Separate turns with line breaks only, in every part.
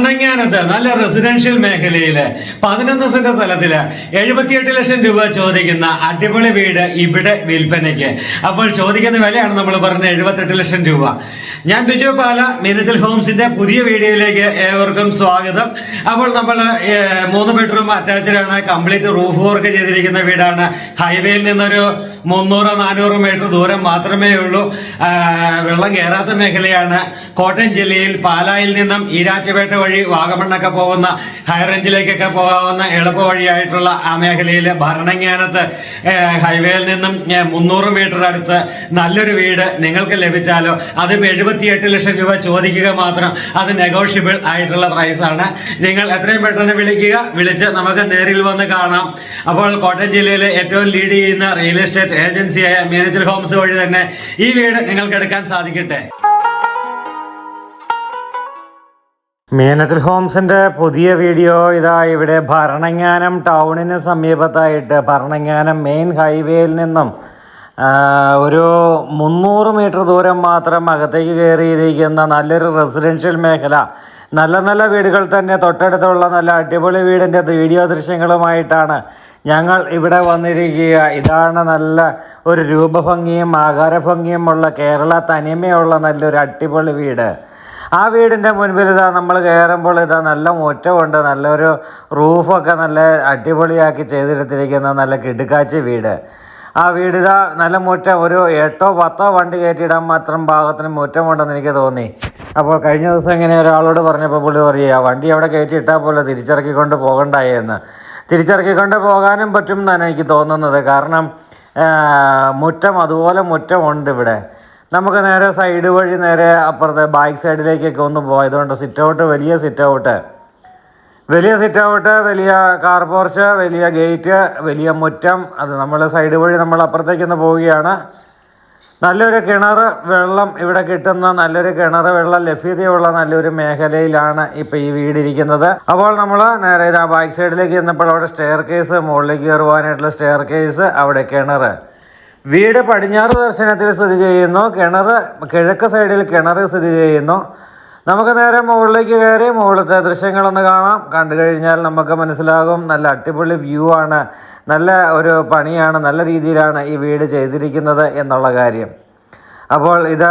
പണങ്ങാനത്ത് നല്ല റെസിഡൻഷ്യൽ മേഖലയിൽ പതിനൊന്ന് സെന്റ് സ്ഥലത്തിൽ എഴുപത്തിയെട്ട് ലക്ഷം രൂപ ചോദിക്കുന്ന അടിപൊളി വീട് ഇവിടെ വിൽപ്പനയ്ക്ക്. അപ്പോൾ ചോദിക്കുന്ന വിലയാണ് നമ്മൾ പറഞ്ഞ എഴുപത്തെട്ട് ലക്ഷം രൂപ. ഞാൻ ബിജു പാല മീനച്ചൽ ഹോംസിന്റെ പുതിയ വീഡിയോയിലേക്ക് ഏവർക്കും സ്വാഗതം. അപ്പോൾ നമ്മൾ മൂന്ന് ബെഡ്റൂം അറ്റാച്ച്ഡ് ആണ്. കംപ്ലീറ്റ് റൂഫ് വർക്ക് ചെയ്തിരിക്കുന്ന വീടാണ്. ഹൈവേയിൽ നിന്നൊരു മുന്നൂറ് നാനൂറോ മീറ്റർ ദൂരം മാത്രമേ ഉള്ളൂ. വെള്ളം കയറാത്ത മേഖലയാണ്. കോട്ടയം ജില്ലയിൽ പാലായിൽ നിന്നും ഈരാറ്റുപേട്ട വഴി വാഗമണ്ണൊക്കെ പോകുന്ന ഹൈറേഞ്ചിലേക്കൊക്കെ പോകാവുന്ന എളുപ്പ വഴിയായിട്ടുള്ള ആ മേഖലയിൽ ഭരണങ്ങാനത്ത് ഹൈവേയിൽ നിന്നും മുന്നൂറ് മീറ്റർ അടുത്ത് നല്ലൊരു വീട് നിങ്ങൾക്ക് ലഭിച്ചാലോ? അതും എഴുപത്തിയെട്ട് ലക്ഷം രൂപ ചോദിക്കുക മാത്രം. അത് നെഗോഷ്യബിൾ ആയിട്ടുള്ള പ്രൈസാണ് നിങ്ങൾ എത്രയും പെട്ടെന്ന് വിളിക്കുക. വിളിച്ച് നമുക്ക് നേരിൽ വന്ന് കാണാം. അപ്പോൾ കോട്ടയം ജില്ലയിലെ ഏറ്റവും ലീഡ് ചെയ്യുന്ന റിയൽ എസ്റ്റേറ്റ് ഏജൻസിയായ മീനച്ചൽ ഹോംസ് വഴി തന്നെ ഈ വീട് നിങ്ങൾക്ക് എടുക്കാൻ സാധിക്കട്ടെ. മീനത്തിൽ ഹോംസിന്റെ പുതിയ വീഡിയോ ഇതാ ഇവിടെ ഭരണങ്ങാനം ടൗണിന് സമീപത്തായിട്ട് ഭരണങ്ങാനം മെയിൻ ഹൈവേയിൽ നിന്നും ഒരു മുന്നൂറ് മീറ്റർ ദൂരം മാത്രം അകത്തേക്ക് കയറിയിരിക്കുന്ന നല്ലൊരു റെസിഡൻഷ്യൽ മേഖല. നല്ല നല്ല വീടുകൾ തന്നെ തൊട്ടടുത്തുള്ള നല്ല അടിപൊളി വീടിന്റെ വീഡിയോ ദൃശ്യങ്ങളുമായിട്ടാണ് ഞങ്ങൾ ഇവിടെ വന്നിരിക്കുക. ഇതാണ് നല്ല ഒരു രൂപഭംഗിയും ആകാരഭംഗിയുമുള്ള കേരള തനിമയുള്ള നല്ലൊരു അടിപൊളി വീട്. ആ വീടിന്റെ മുൻപിൽ ഇതാ നമ്മൾ കയറുമ്പോൾ ഇതാ നല്ല മുറ്റമുണ്ട്. നല്ലൊരു റൂഫൊക്കെ നല്ല അടിപൊളിയാക്കി ചെയ്തെടുത്തിരിക്കുന്ന നല്ല കിടുക്കാച്ചി വീട്. ആ വീട് ഇതാ നല്ല മുറ്റം ഒരു എട്ടോ പത്തോ വണ്ടി കയറ്റിയിടാൻ മാത്രം ഭാഗത്തിന് മുറ്റമുണ്ടെന്ന് എനിക്ക് തോന്നി. അപ്പോൾ കഴിഞ്ഞ ദിവസം ഇങ്ങനെ ഒരാളോട് പറഞ്ഞപ്പോൾ പുള്ളി പറയുക വണ്ടി അവിടെ കയറ്റി ഇട്ടാൽ പോലെ തിരിച്ചിറക്കിക്കൊണ്ട് പോകണ്ടായി എന്ന് തിരിച്ചിറക്കിക്കൊണ്ട് പോകാനും പറ്റും എന്നാണ് എനിക്ക് തോന്നുന്നത്. കാരണം മുറ്റം അതുപോലെ മുറ്റമുണ്ട് ഇവിടെ. നമുക്ക് നേരെ സൈഡ് വഴി നേരെ അപ്പുറത്തെ ബാക്ക് സൈഡിലേക്കൊക്കെ ഒന്ന് പോയതുകൊണ്ട് സിറ്റ് ഔട്ട് വലിയ സിറ്റ് ഔട്ട് വലിയ സിറ്റ് ഔട്ട് വലിയ കാർ പോർച്ച് വലിയ ഗേറ്റ് വലിയ മുറ്റം. അത് നമ്മൾ സൈഡ് വഴി നമ്മൾ അപ്പുറത്തേക്കൊന്ന് പോവുകയാണ്. നല്ലൊരു കിണർ വെള്ളം ഇവിടെ കിട്ടുന്ന നല്ലൊരു കിണർ വെള്ളം ലഭ്യതയുള്ള നല്ലൊരു മേഖലയിലാണ് ഇപ്പോൾ ഈ വീടിരിക്കുന്നത്. അപ്പോൾ നമ്മൾ നേരെ ഇത് ആ ബാക്ക് സൈഡിലേക്ക് ചെന്നപ്പോൾ അവിടെ സ്റ്റെയർ കേസ് മുകളിലേക്ക് കയറുവാനായിട്ടുള്ള സ്റ്റെയർ കേസ് അവിടെ കിണർ. വീട് പടിഞ്ഞാറ് ദർശനത്തിൽ സ്ഥിതി ചെയ്യുന്നു. കിണർ കിഴക്ക് സൈഡിൽ കിണർ സ്ഥിതി ചെയ്യുന്നു. നമുക്ക് നേരെ മുകളിലേക്ക് കയറി മുകളിലത്തെ ദൃശ്യങ്ങളൊന്ന് കാണാം. കണ്ടു കഴിഞ്ഞാൽ നമുക്ക് മനസ്സിലാകും നല്ല അടിപൊളി വ്യൂ ആണ്. നല്ല ഒരു പണിയാണ് നല്ല രീതിയിലാണ് ഈ വീട് ചെയ്തിരിക്കുന്നത് എന്നുള്ള കാര്യം. അപ്പോൾ ഇത്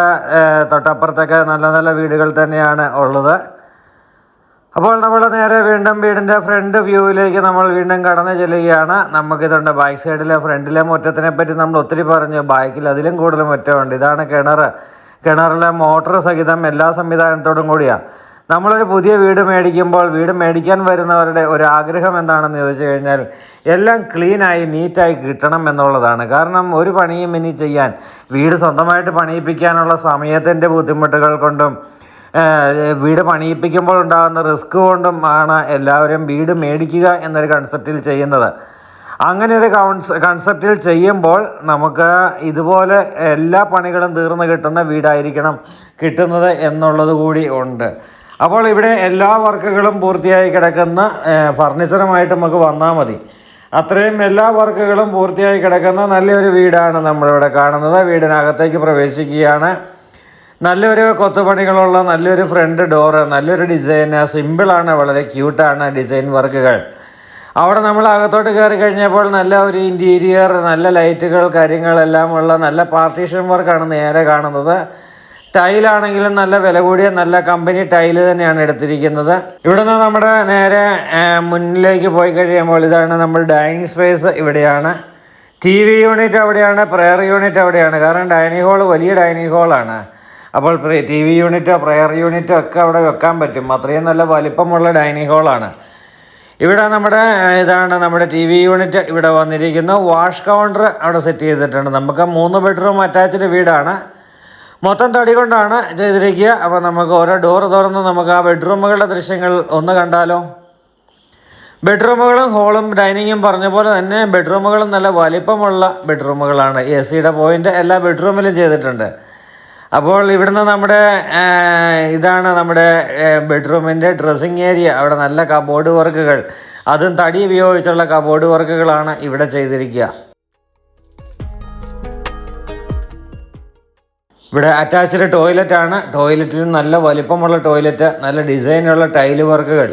തൊട്ടപ്പുറത്തൊക്കെ നല്ല നല്ല വീടുകൾ തന്നെയാണ് ഉള്ളത്. അപ്പോൾ നമ്മൾ നേരെ വീണ്ടും വീടിന്റെ ഫ്രണ്ട് വ്യൂവിലേക്ക് നമ്മൾ വീണ്ടും കടന്നു ചെല്ലുകയാണ്. നമുക്കിതുണ്ട് ബാക്ക് സൈഡിലെ ഫ്രണ്ടിലെ മുറ്റത്തിനെ പറ്റി നമ്മൾ ഒത്തിരി പറഞ്ഞു. ബാക്കിൽ അതിലും കൂടുതൽ മുറ്റമുണ്ട്. ഇതാണ് കിണർ കിണറിലെ മോട്ടോർ സഹിതം എല്ലാ സംവിധാനത്തോടും കൂടിയാണ് നമ്മളൊരു പുതിയ വീട് മേടിക്കുമ്പോൾ വീട് മേടിക്കാൻ വരുന്നവരുടെ ഒരു ആഗ്രഹം എന്താണെന്ന് ചോദിച്ചു കഴിഞ്ഞാൽ എല്ലാം ക്ലീനായി നീറ്റായി കിട്ടണം എന്നുള്ളതാണ്. കാരണം ഒരു പണിയും ഇനി ചെയ്യാൻ വീട് സ്വന്തമായിട്ട് പണിയിപ്പിക്കാനുള്ള സമയത്തിന്റെ ബുദ്ധിമുട്ടുകൾ കൊണ്ടും വീട് പണിയിപ്പിക്കുമ്പോൾ ഉണ്ടാകുന്ന റിസ്ക് കൊണ്ടും ആണ് എല്ലാവരും വീട് മേടിക്കുക എന്നൊരു കൺസെപ്റ്റിൽ ചെയ്യുന്നത്. അങ്ങനെ ഒരു കൗൺസ് കൺസെപ്റ്റിൽ ചെയ്യുമ്പോൾ നമുക്ക് ഇതുപോലെ എല്ലാ പണികളും തീർന്നു കിട്ടുന്ന വീടായിരിക്കണം കിട്ടുന്നത് എന്നുള്ളത് കൂടി ഉണ്ട്. അപ്പോൾ ഇവിടെ എല്ലാ വർക്കുകളും പൂർത്തിയായി കിടക്കുന്ന ഫർണിച്ചറുമായിട്ട് നമുക്ക് വന്നാൽ മതി. അത്രയും എല്ലാ വർക്കുകളും പൂർത്തിയായി കിടക്കുന്ന നല്ലൊരു വീടാണ് നമ്മളിവിടെ കാണുന്നത്. വീടിനകത്തേക്ക് പ്രവേശിക്കുകയാണ്. നല്ലൊരു കൊത്തുപണികളുള്ള നല്ലൊരു ഫ്രണ്ട് ഡോറ് നല്ലൊരു ഡിസൈന് സിമ്പിളാണ് വളരെ ക്യൂട്ടാണ് ഡിസൈൻ വർക്കുകൾ. അവിടെ നമ്മൾ അകത്തോട്ട് കയറി കഴിഞ്ഞപ്പോൾ നല്ല ഒരു ഇന്റീരിയർ നല്ല ലൈറ്റുകൾ കാര്യങ്ങളെല്ലാം ഉള്ള നല്ല പാർട്ടീഷൻ വർക്കാണ് നേരെ കാണുന്നത്. ടൈലാണെങ്കിലും നല്ല വില കൂടിയ നല്ല കമ്പനി ടൈൽ തന്നെയാണ് എടുത്തിരിക്കുന്നത്. ഇവിടുന്ന് നമ്മുടെ നേരെ മുന്നിലേക്ക് പോയി കഴിയുമ്പോൾ ഇതാണ് നമ്മൾ ഡൈനിങ് സ്പേസ് ഇവിടെയാണ്. ടി വി യൂണിറ്റ് അവിടെയാണ് പ്രെയർ യൂണിറ്റ് അവിടെയാണ്. കാരണം ഡൈനിങ് ഹാൾ വലിയ ഡൈനിങ് ഹാളാണ് അപ്പോൾ ടി വി യൂണിറ്റോ പ്രെയർ യൂണിറ്റോ ഒക്കെ അവിടെ വെക്കാൻ പറ്റും. അത്രയും നല്ല വലിപ്പമുള്ള ഡൈനിങ് ഹാളാണ് ഇവിടെ നമ്മുടെ ഇതാണ് നമ്മുടെ ടി വി യൂണിറ്റ് ഇവിടെ വന്നിരിക്കുന്നു. വാഷ് കൗണ്ടർ അവിടെ സെറ്റ് ചെയ്തിട്ടുണ്ട്. നമുക്ക് മൂന്ന് ബെഡ്റൂം അറ്റാച്ച്ഡ് വീടാണ്. മൊത്തം തടി കൊണ്ടാണ് ചെയ്തിരിക്കുക. അപ്പോൾ നമുക്ക് ഓരോ ഡോർ തുറന്ന് നമുക്ക് ആ ബെഡ്റൂമുകളുടെ ദൃശ്യങ്ങൾ ഒന്ന് കണ്ടാലോ? ബെഡ്റൂമുകളും ഹോളും ഡൈനിങ്ങും പറഞ്ഞ പോലെ തന്നെ ബെഡ്റൂമുകളും നല്ല വലിപ്പമുള്ള ബെഡ്റൂമുകളാണ് എ സിയുടെ പോയിന്റ് എല്ലാ ബെഡ്റൂമിലും ചെയ്തിട്ടുണ്ട്. അപ്പോൾ ഇവിടുന്ന് നമ്മുടെ ഇതാണ് നമ്മുടെ ബെഡ്റൂമിന്റെ ഡ്രസ്സിങ് ഏരിയ. അവിടെ നല്ല കബോർഡ് വർക്കുകൾ. അതും തടി ഉപയോഗിച്ചുള്ള കബോർഡ് വർക്കുകളാണ് ഇവിടെ ചെയ്തിരിക്കുക. ഇവിടെ അറ്റാച്ച്ഡ് ടോയ്ലറ്റ് ആണ്. ടോയ്ലറ്റിൽ നല്ല വലിപ്പമുള്ള ടോയ്ലറ്റ് നല്ല ഡിസൈനുള്ള ടൈൽ വർക്കുകൾ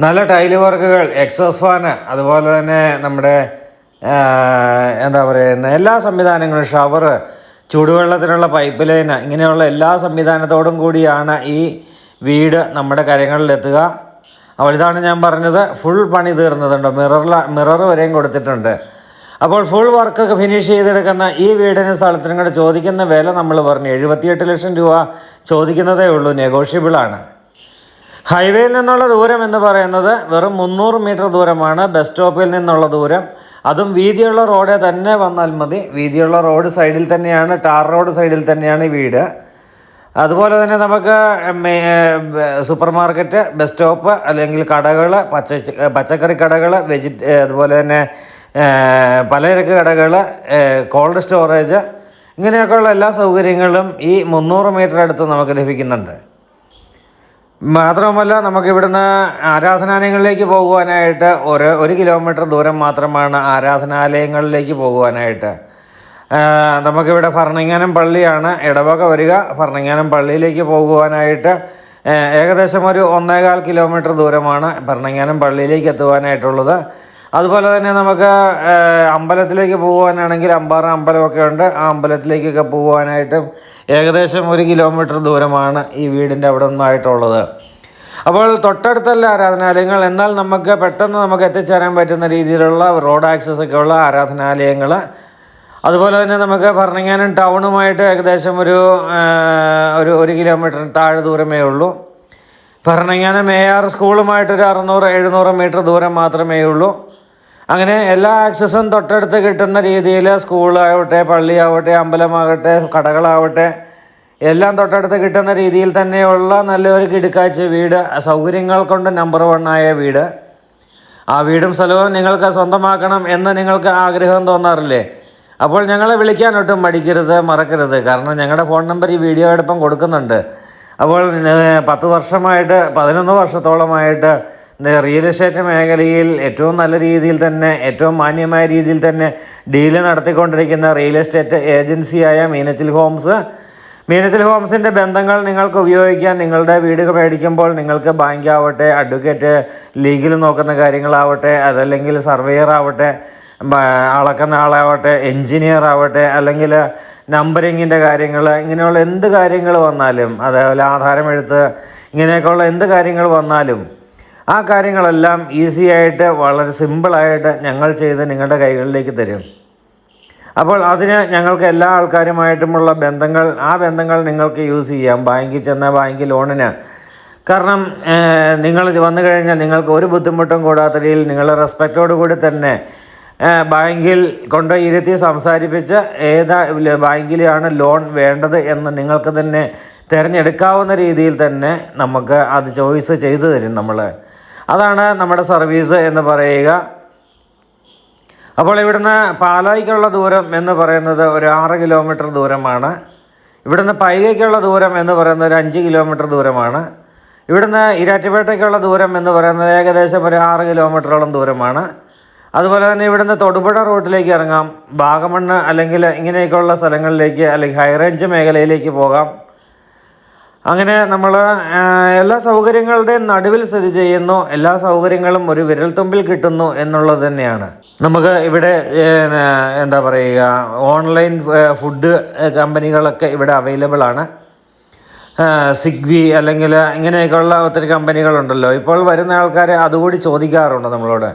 നല്ല ടൈൽ വർക്കുകൾ എക്സോസ് ഫാന് അതുപോലെ തന്നെ നമ്മുടെ എന്താ പറയുന്ന എല്ലാ സംവിധാനങ്ങളും ഷവർ ചൂടുവെള്ളത്തിനുള്ള പൈപ്പ് ലൈൻ ഇങ്ങനെയുള്ള എല്ലാ സംവിധാനത്തോടും കൂടിയാണ് ഈ വീട് നമ്മുടെ കരങ്ങളിലെത്തുക. അപ്പോൾ ഇതാണ് ഞാൻ പറഞ്ഞത് ഫുൾ പണി തീർന്നതുണ്ട്. മിററില മിറർ വരെയും കൊടുത്തിട്ടുണ്ട്. അപ്പോൾ ഫുൾ വർക്കൊക്കെ ഫിനിഷ് ചെയ്തെടുക്കുന്ന ഈ വീടിന് സ്ഥലത്തിനും കൂടെ ചോദിക്കുന്ന വില നമ്മൾ പറഞ്ഞു. എഴുപത്തിയെട്ട് ലക്ഷം രൂപ ചോദിക്കുന്നതേ ഉള്ളൂ നെഗോഷ്യബിളാണ് ഹൈവേയിൽ നിന്നുള്ള ദൂരം എന്ന് പറയുന്നത് വെറും മുന്നൂറ് മീറ്റർ ദൂരമാണ്. ബസ് സ്റ്റോപ്പിൽ നിന്നുള്ള ദൂരം അതും വീതിയുള്ള റോഡേ തന്നെ വന്നാൽ മതി. വീതിയുള്ള റോഡ് സൈഡിൽ തന്നെയാണ് ടാർ റോഡ് സൈഡിൽ തന്നെയാണ് ഈ വീട്. അതുപോലെ തന്നെ നമുക്ക് സൂപ്പർ മാർക്കറ്റ് ബസ് സ്റ്റോപ്പ് അല്ലെങ്കിൽ കടകൾ പച്ച പച്ചക്കറി കടകൾ വെജി അതുപോലെ തന്നെ പലചരക്ക് കടകൾ കോൾഡ് സ്റ്റോറേജ് ഇങ്ങനെയൊക്കെയുള്ള എല്ലാ സൗകര്യങ്ങളും ഈ മുന്നൂറ് മീറ്റർ അടുത്ത് നമുക്ക് ലഭിക്കുന്നുണ്ട്. മാത്രമല്ല നമുക്ക് ഇവിടുന്ന് ആരാധനാലയങ്ങളിലേക്ക് പോകുവാനായിട്ട് ഒരു ഒരു കിലോമീറ്റർ ദൂരം മാത്രമാണ് ആരാധനാലയങ്ങളിലേക്ക് പോകുവാനായിട്ട്. നമുക്കിവിടെ ഭരണങ്ങാനം പള്ളിയാണ്. ഇടവക വരിക ഭരണങ്ങാനം പള്ളിയിലേക്ക് പോകുവാനായിട്ട് ഏകദേശം ഒരു ഒന്നേകാൽ കിലോമീറ്റർ ദൂരമാണ് ഭരണങ്ങാനം പള്ളിയിലേക്ക് എത്തുവാനായിട്ടുള്ളത്. അതുപോലെ തന്നെ നമുക്ക് അമ്പലത്തിലേക്ക് പോകുവാനാണെങ്കിൽ അമ്പാറ അമ്പലമൊക്കെ ഉണ്ട്. ആ അമ്പലത്തിലേക്കൊക്കെ പോകുവാനായിട്ടും ഏകദേശം ഒരു കിലോമീറ്റർ ദൂരമാണ് ഈ വീടിന്റെ അവിടെ നിന്നായിട്ടുള്ളത്. അപ്പോൾ തൊട്ടടുത്തല്ല ആരാധനാലയങ്ങൾ. എന്നാൽ നമുക്ക് പെട്ടെന്ന് നമുക്ക് എത്തിച്ചേരാൻ പറ്റുന്ന രീതിയിലുള്ള റോഡ് ആക്സസ് ഒക്കെ ഉള്ള ആരാധനാലയങ്ങൾ. അതുപോലെ തന്നെ നമുക്ക് ഭരണങ്ങാനം ടൗണുമായിട്ട് ഏകദേശം ഒരു ഒരു ഒരു കിലോമീറ്റർ താഴെ ദൂരമേ ഉള്ളൂ. ഭരണങ്ങാനം എ ആർ സ്കൂളുമായിട്ടൊരു അറുന്നൂറ് എഴുന്നൂറ് മീറ്റർ ദൂരം മാത്രമേ ഉള്ളൂ. അങ്ങനെ എല്ലാ ആക്സസും തൊട്ടടുത്ത് കിട്ടുന്ന രീതിയിൽ സ്കൂളാവട്ടെ പള്ളിയാവട്ടെ അമ്പലമാകട്ടെ കടകളാവട്ടെ എല്ലാം തൊട്ടടുത്ത് കിട്ടുന്ന രീതിയിൽ തന്നെയുള്ള നല്ലൊരു കിടുക്കാഴ്ച വീട് സൗകര്യങ്ങൾ കൊണ്ട് നമ്പർ വൺ ആയ വീട്. ആ വീടും സ്ഥലവും നിങ്ങൾക്ക് സ്വന്തമാക്കണം എന്ന് നിങ്ങൾക്ക് ആഗ്രഹം തോന്നാറില്ലേ? അപ്പോൾ ഞങ്ങളെ വിളിക്കാൻ ഒട്ടും മടിക്കരുത് മറക്കരുത്. കാരണം ഞങ്ങളുടെ ഫോൺ നമ്പർ ഈ വീഡിയോയോടൊപ്പം കൊടുക്കുന്നുണ്ട്. അപ്പോൾ പത്ത് വർഷമായിട്ട് പതിനൊന്ന് വർഷത്തോളമായിട്ട് റിയൽ എസ്റ്റേറ്റ് മേഖലയിൽ ഏറ്റവും നല്ല രീതിയിൽ തന്നെ ഏറ്റവും മാന്യമായ രീതിയിൽ തന്നെ ഡീൽ നടത്തിക്കൊണ്ടിരിക്കുന്ന റിയൽ എസ്റ്റേറ്റ് ഏജൻസിയായ മീനച്ചിൽ ഹോംസ്. മീനച്ചിൽ ഹോംസിന്റെ ബന്ധങ്ങൾ നിങ്ങൾക്ക് ഉപയോഗിക്കാൻ നിങ്ങളുടെ വീട് മേടിക്കുമ്പോൾ നിങ്ങൾക്ക് ബാങ്ക് ആവട്ടെ അഡ്വക്കേറ്റ് ലീഗിൽ നോക്കുന്ന കാര്യങ്ങളാവട്ടെ അതല്ലെങ്കിൽ സർവേയർ ആവട്ടെ അളക്കുന്ന ആളാവട്ടെ എൻജിനീയർ ആവട്ടെ അല്ലെങ്കിൽ നമ്പറിങ്ങിന്റെ കാര്യങ്ങൾ ഇങ്ങനെയുള്ള എന്ത് കാര്യങ്ങൾ വന്നാലും അതേപോലെ ആധാരം എഴുത്ത് ഇങ്ങനെയൊക്കെയുള്ള എന്ത് കാര്യങ്ങൾ വന്നാലും ആ കാര്യങ്ങളെല്ലാം ഈസി ആയിട്ട് വളരെ സിമ്പിളായിട്ട് ഞങ്ങൾ ചെയ്ത് നിങ്ങളുടെ കൈകളിലേക്ക് തരും. അപ്പോൾ അതിന് ഞങ്ങൾക്ക് എല്ലാ ആൾക്കാരുമായിട്ടുമുള്ള ബന്ധങ്ങൾ ആ ബന്ധങ്ങൾ നിങ്ങൾക്ക് യൂസ് ചെയ്യാം ബാങ്കിൽ ചെന്ന ബാങ്ക് ലോണിന് കാരണം നിങ്ങൾ വന്നു കഴിഞ്ഞാൽ നിങ്ങൾക്ക് ഒരു ബുദ്ധിമുട്ടും കൂടാത്ത രീതിയിൽ നിങ്ങളുടെ റെസ്പെക്റ്റോടു കൂടി തന്നെ ബാങ്കിൽ കൊണ്ടുപോയി ഇരുത്തി സംസാരിപ്പിച്ച് ഏതാ ബാങ്കിലാണ് ലോൺ വേണ്ടത് എന്ന് നിങ്ങൾക്ക് തന്നെ തിരഞ്ഞെടുക്കാവുന്ന രീതിയിൽ തന്നെ നമുക്ക് അത് ചോയ്സ് ചെയ്തു തരും നമ്മൾ അതാണ് നമ്മുടെ സർവീസ് എന്ന് പറയുക. അപ്പോൾ ഇവിടുന്ന് പാലായിക്കുള്ള ദൂരം എന്ന് പറയുന്നത് ഒരു ആറ് കിലോമീറ്റർ ദൂരമാണ്. ഇവിടുന്ന് പൈകയ്ക്കുള്ള ദൂരം എന്ന് പറയുന്നത് ഒരു അഞ്ച് കിലോമീറ്റർ ദൂരമാണ്. ഇവിടുന്ന് ഇരാറ്റുപേട്ടയ്ക്കുള്ള ദൂരം എന്ന് പറയുന്നത് ഏകദേശം ഒരു ആറ് കിലോമീറ്ററോളം ദൂരമാണ്. അതുപോലെ തന്നെ ഇവിടുന്ന് തൊടുപുഴ റൂട്ടിലേക്ക് ഇറങ്ങാം. ഭാഗമണ്ണ് അല്ലെങ്കിൽ ഇങ്ങനെയൊക്കെയുള്ള സ്ഥലങ്ങളിലേക്ക് അല്ലെങ്കിൽ ഹൈറേഞ്ച് മേഖലയിലേക്ക് പോകാം. അങ്ങനെ നമ്മൾ എല്ലാ സൗകര്യങ്ങളുടെയും നടുവിൽ സ്ഥിതി ചെയ്യുന്നു എല്ലാ സൗകര്യങ്ങളും ഒരു വിരൽത്തുമ്പിൽ കിട്ടുന്നു എന്നുള്ളത് തന്നെയാണ്. നമുക്ക് ഇവിടെ എന്താ പറയുക ഓൺലൈൻ ഫുഡ് കമ്പനികളൊക്കെ ഇവിടെ അവൈലബിൾ ആണ്. സിഗ്വി അല്ലെങ്കിൽ ഇങ്ങനെയൊക്കെയുള്ള ഒത്തിരി കമ്പനികളുണ്ടല്ലോ. ഇപ്പോൾ വരുന്ന ആൾക്കാർ അതുകൂടി ചോദിക്കാറുണ്ട് നമ്മളോട്.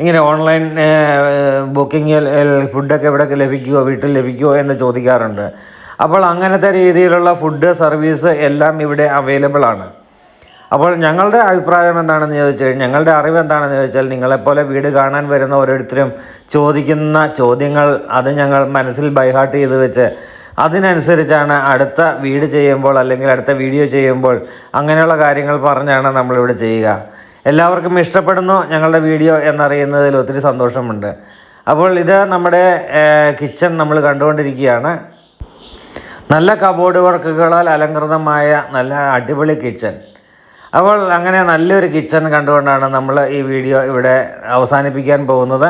ഇങ്ങനെ ഓൺലൈൻ ബുക്കിംഗ് ഫുഡൊക്കെ ഇവിടെ ലഭിക്കുമോ വീട്ടിൽ ലഭിക്കുമോ എന്ന് ചോദിക്കാറുണ്ട്. അപ്പോൾ അങ്ങനത്തെ രീതിയിലുള്ള ഫുഡ് സർവീസ് എല്ലാം ഇവിടെ അവൈലബിൾ ആണ്. അപ്പോൾ ഞങ്ങളുടെ അഭിപ്രായം എന്താണെന്ന് ചോദിച്ചാൽ ഞങ്ങളുടെ അറിവ് എന്താണെന്ന് ചോദിച്ചാൽ നിങ്ങളെപ്പോലെ വീട് കാണാൻ വരുന്ന ഓരോരുത്തരും ചോദിക്കുന്ന ചോദ്യങ്ങൾ അത് ഞങ്ങൾ മനസ്സിൽ ബൈഹാർട്ട് ചെയ്ത് വെച്ച് അതിനനുസരിച്ചാണ് അടുത്ത വീട് ചെയ്യുമ്പോൾ അല്ലെങ്കിൽ അടുത്ത വീഡിയോ ചെയ്യുമ്പോൾ അങ്ങനെയുള്ള കാര്യങ്ങൾ പറഞ്ഞാണ് നമ്മളിവിടെ ചെയ്യുക. എല്ലാവർക്കും ഇഷ്ടപ്പെടുന്നു ഞങ്ങളുടെ വീഡിയോ എന്നറിയുന്നതിൽ ഒത്തിരി സന്തോഷമുണ്ട്. അപ്പോൾ ഇത് നമ്മുടെ കിച്ചൺ നമ്മൾ കണ്ടുകൊണ്ടിരിക്കുകയാണ്. നല്ല കബോർഡ് വർക്കുകളാൽ അലങ്കൃതമായ നല്ല അടിപൊളി കിച്ചൺ അപ്പോൾ അങ്ങനെ നല്ലൊരു കിച്ചൺ കണ്ടുകൊണ്ടാണ് നമ്മൾ ഈ വീഡിയോ ഇവിടെ അവസാനിപ്പിക്കാൻ പോകുന്നത്.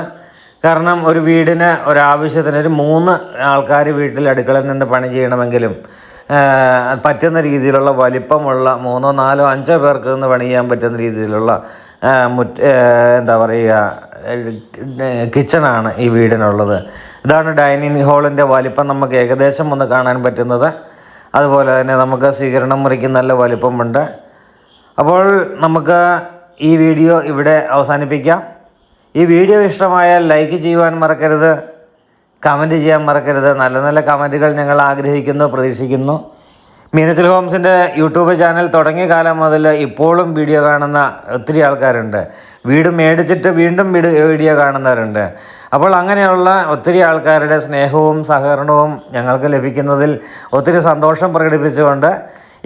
കാരണം ഒരു വീടിന് ഒരാവശ്യത്തിന് ഒരു മൂന്ന് ആൾക്കാർ വീട്ടിൽ അടുക്കളയിൽ നിന്ന് പണി ചെയ്യണമെങ്കിലും പറ്റുന്ന രീതിയിലുള്ള വലിപ്പമുള്ള മൂന്നോ നാലോ അഞ്ചോ പേർക്ക് നിന്ന് പണി ചെയ്യാൻ പറ്റുന്ന രീതിയിലുള്ള മുറ്റ എന്താ പറയുക കിച്ചണാണ് ഈ വീടിനുള്ളത്. ഇതാണ് ഡൈനിങ് ഹാളിന്റെ വലിപ്പം. നമുക്ക് ഏകദേശം ഒന്ന് കാണാൻ പറ്റുന്നത്. അതുപോലെ തന്നെ നമുക്ക് സ്വീകരണം മുറിക്ക് നല്ല വലിപ്പമുണ്ട്. അപ്പോൾ നമുക്ക് ഈ വീഡിയോ ഇവിടെ അവസാനിപ്പിക്കാം. ഈ വീഡിയോ ഇഷ്ടമായാൽ ലൈക്ക് ചെയ്യുവാൻ മറക്കരുത്. കമന്റ് ചെയ്യാൻ മറക്കരുത്. നല്ല നല്ല കമന്റുകൾ ഞങ്ങൾ ആഗ്രഹിക്കുന്നു പ്രതീക്ഷിക്കുന്നു. മീനത്തിൽ ഹോംസിന്റെ യൂട്യൂബ് ചാനൽ തുടങ്ങിയ കാലം മുതൽ ഇപ്പോഴും വീഡിയോ കാണുന്ന ഒത്തിരി ആൾക്കാരുണ്ട്. വീട് മേടിച്ചിട്ട് വീണ്ടും വീട് വീഡിയോ കാണുന്നവരുണ്ട്. അപ്പോൾ അങ്ങനെയുള്ള ഒത്തിരി ആൾക്കാരുടെ സ്നേഹവും സഹകരണവും ഞങ്ങൾക്ക് ലഭിക്കുന്നതിൽ ഒത്തിരി സന്തോഷം പ്രകടിപ്പിച്ചുകൊണ്ട്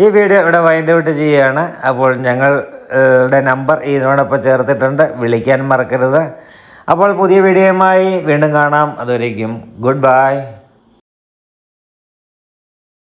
ഈ വീഡിയോ ഇവിടെ വൈൻഡ് ഔട്ട് ചെയ്യുകയാണ്. അപ്പോൾ ഞങ്ങളുടെ നമ്പർ ഇതിനോടൊപ്പം ചേർത്തിട്ടുണ്ട്. വിളിക്കാൻ മറക്കരുത്. അപ്പോൾ പുതിയ വീഡിയോയുമായി വീണ്ടും കാണാം. അതുവരേക്കും ഗുഡ് ബൈ